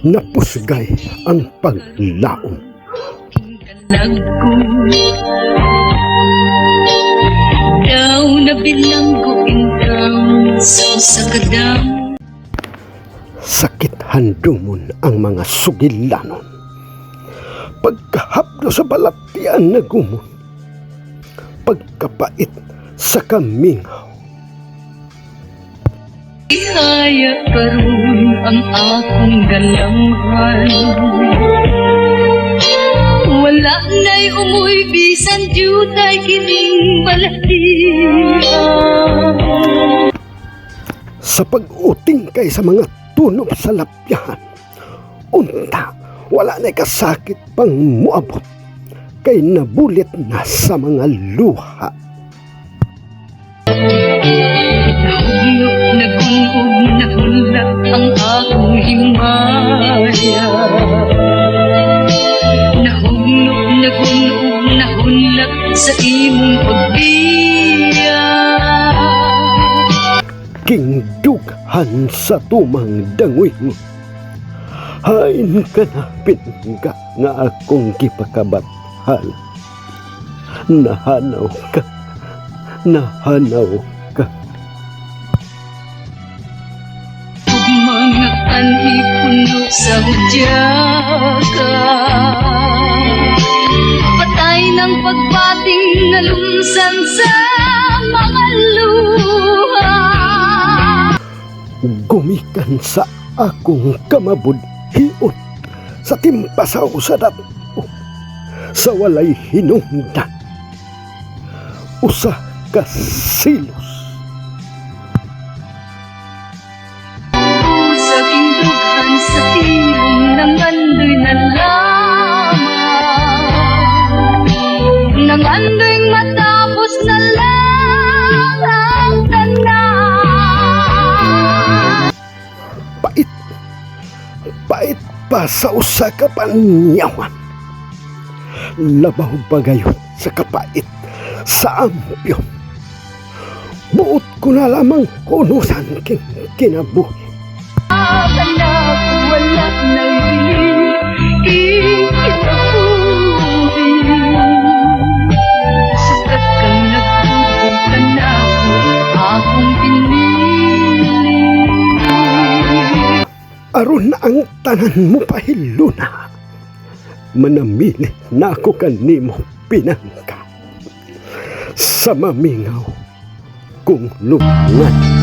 napusgay ang paglaom. Lagko Daw na bilanggo sakadam Sakit handumon ang mga sugilanon. Pagkahapdo sa balatian na gumon. Pagkapait sa kamingaw. Ihaya karon ang akong galamhan Wala na'y umuy bisan jutay kining balatian Sa pag-uting kay sa mga tunog sa lapyahan. Unta, wala na kasakit pang muabot. Kay nabulit na sa mga luha. Nahulog, nahulak Kingdughan sa tumang dangoy mo. Hain ka na pinga nga akong kipakabathala. Nahanaw ka. Nahanaw ka. Mga anhi puno sa hudyaka Patay ng pagbating nalumsan sa mga luha Gumikan sa akong kamabudhiot sa timpasaw sa dato sa walay hinungdan. Usa ka silos. Sa sa tilong ng andoy andoy pa sa usa ka panyawan. Labaw pagayon sa kapait sa ampyon. Buot ko na lamang kunusan king kinabuhi. Aron na ang tanan mo pahiluna. Manamili na ako kanimo pinangka. Sa mamingaw kung lubngan.